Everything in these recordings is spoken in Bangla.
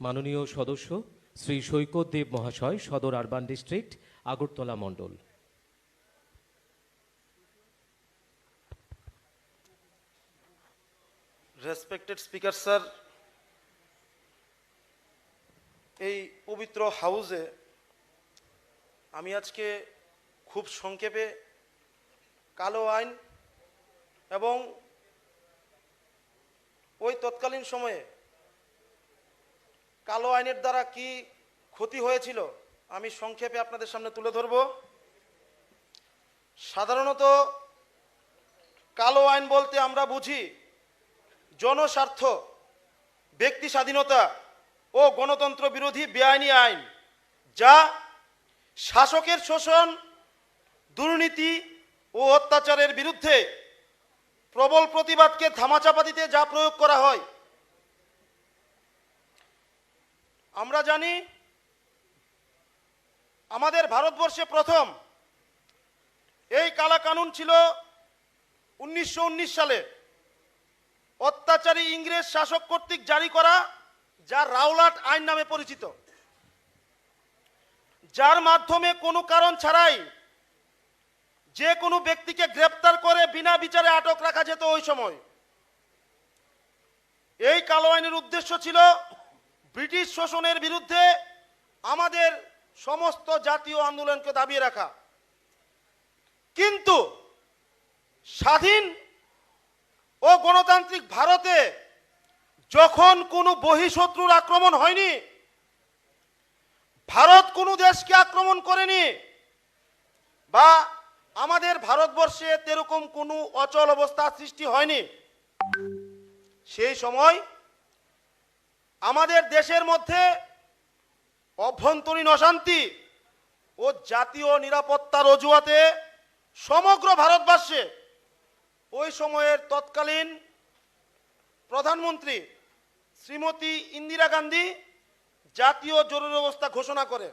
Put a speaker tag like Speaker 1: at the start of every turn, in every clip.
Speaker 1: মাননীয় সদস্য শ্রী সৈকত দেব মহাশয়, সদর আরবান ডিস্ট্রিক্ট, আগরতলা মণ্ডল।
Speaker 2: রেসপেক্টেড স্পিকার স্যার এই পবিত্র হাউসে আমি আজকে খুব সংক্ষেপে কালো আইন এবং ওই তৎকালীন সময়ে কালো আইনের দ্বারা কি ক্ষতি হয়েছিল? আমি সংক্ষেপে আপনাদের সামনে তুলে ধরব। সাধারণত কালো আইন বলতে আমরা বুঝি জনস্বার্থ, ব্যক্তি স্বাধীনতা ও গণতন্ত্র বিরোধী বেআইনি আইন, যা শাসকের শোষণ, দুর্নীতি ও অত্যাচারের বিরুদ্ধে প্রবল প্রতিবাদকে ধামাচাপা দিতে যা প্রয়োগ করা হয়। আমরা জানি আমাদের ভারতবর্ষে প্রথম এই কালা কানুন ছিল উনিশশো উনিশ সালে। অত্যাচারী ইংরেজ শাসক কর্তৃক জারি করা, যা রাওলাট আইন নামে পরিচিত। যার মাধ্যমে কোনো কারণ ছাড়াই যে কোনো ব্যক্তিকে গ্রেপ্তার করে বিনা বিচারে আটক রাখা যেত ওই সময়। এই কালো আইনের উদ্দেশ্য ছিল ব্রিটিশ শোষণের বিরুদ্ধে আমাদের সমস্ত জাতীয় আন্দোলনকে দাবিয়ে রাখা। কিন্তু স্বাধীন ও গণতান্ত্রিক ভারতে যখন কোনো বহিঃশত্রুর আক্রমণ হয়নি, ভারত কোনো দেশকে আক্রমণ করেনি বা আমাদের ভারতবর্ষে এরকম কোনো অচল অবস্থা সৃষ্টি হয়নি, সেই সময় আমাদের দেশের মধ্যে অভ্যন্তরীণ অশান্তি ও জাতীয় নিরাপত্তার অজুহাতে সমগ্র ভারতবর্ষে ওই সময়ের তৎকালীন প্রধানমন্ত্রী শ্রীমতী ইন্দিরা গান্ধী জাতীয় জরুরি অবস্থা ঘোষণা করে।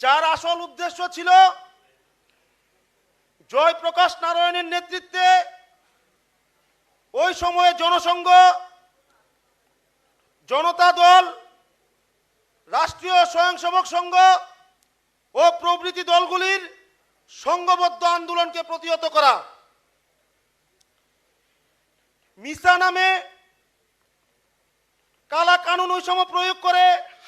Speaker 2: যার আসল উদ্দেশ্য ছিল জয়প্রকাশ নারায়ণের নেতৃত্বে ওই সময়ে জনসংঘ জনতা দল, রাষ্ট্রীয় স্বয়ংসেবক সংঘ ও প্রভৃতি দলগুলির সংঘবদ্ধ আন্দোলনকে প্রতিহত করা। মিসা নামে কালা কানুন সময় প্রয়োগ করে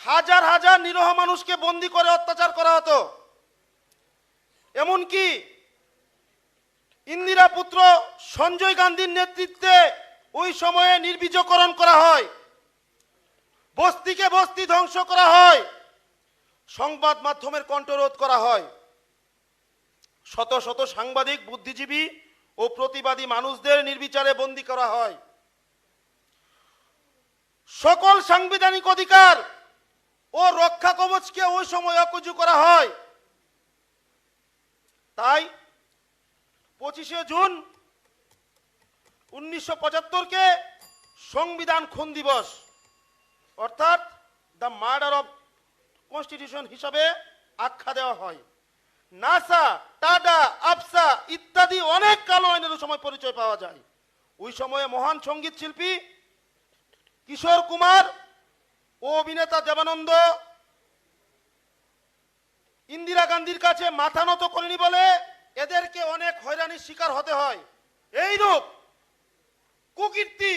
Speaker 2: হাজার হাজার নিরহ মানুষকে বন্দি করে অত্যাচার করা হতো। এমনকি ইন্দিরা পুত্র সঞ্জয় গান্ধীর নেতৃত্বে ওই সময়ে নির্বীজকরণ করা হয়। বস্তিকে বস্তি ধ্বংস করা হয়। সংবাদ মাধ্যমের কণ্ঠরোধ করা হয়। শত শত সাংবাদিক, বুদ্ধিজীবী ও প্রতিবাদী মানুষদের নির্বিচারে বন্দী করা হয়। সকল সাংবিধানিক অধিকার ও রক্ষা কবচকে ওই সময় অকুজু করা হয়। তাই পঁচিশে জুন উনিশশো পঁচাত্তরকে সংবিধান খুন দিবস। অর্থাৎ দ্য মার্ডার অফ কনস্টিটিউশন হিসাবে আখ্যা দেওয়া হয়। নাসা টাডা আফসা ইত্যাদি অনেক কালো আইনের সময় পরিচয় পাওয়া যায়। ওই সময়ে মহান সংগীত শিল্পী কিশোর কুমার ও অভিনেতা দেবানন্দ ইন্দিরা গান্ধীর কাছে মাথা নত করেনি বলে এদেরকে অনেক হয়রানির শিকার হতে হয়। এইরূপ কুকীর্তি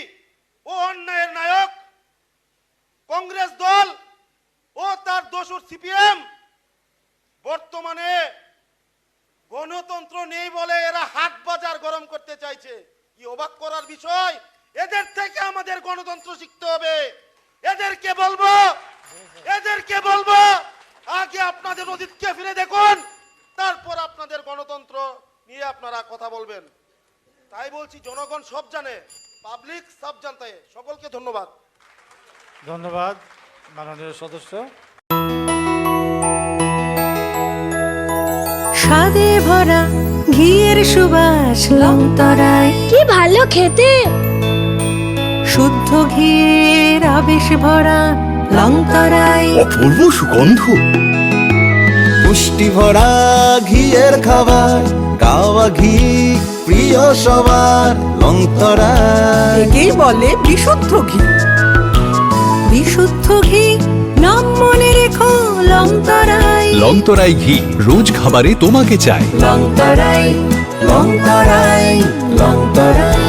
Speaker 2: ও অন্যায়ের নায়ক কংগ্রেস দল ও তার দোসর সিপিএম বর্তমানে গণতন্ত্র নেই বলে এরা হাট বাজার গরম করতে চাইছে। কি অবাক করার বিষয়? এদের থেকে আমাদের গণতন্ত্র শিখতে হবে। এদেরকে বলব এদেরকে বলব, আগে আপনাদের অতীতকে ফিরে দেখুন, তারপর আপনাদের গণতন্ত্র নিয়ে আপনারা কথা বলবেন। তাই বলছি, জনগণ সব জানে পাবলিক সব জানতে। সকলকে ধন্যবাদ।
Speaker 3: ধন্যবাদ মাননীয় সদস্য।
Speaker 4: স্বাদে ভরা ঘিয়ের সুবাস লংতরায়।
Speaker 5: কি ভালো খেতে।
Speaker 4: শুদ্ধ ঘিয়ের আবেশ ভরা লংতরায়।
Speaker 6: অপূর্ব সুগন্ধ। পুষ্টি ভরা ঘিয়ের খাবার গাওয়া ঘি প্রিয় সবার লংতরা
Speaker 7: একেই বলে বিশুদ্ধ ঘি।
Speaker 4: বিশুদ্ধ ঘি নাম মনে রেখো লংতরাই
Speaker 5: লংতরাই ঘি রোজ খাবারে তোমাকে চাই।
Speaker 4: লংতরাই লংতরাই লংতরাই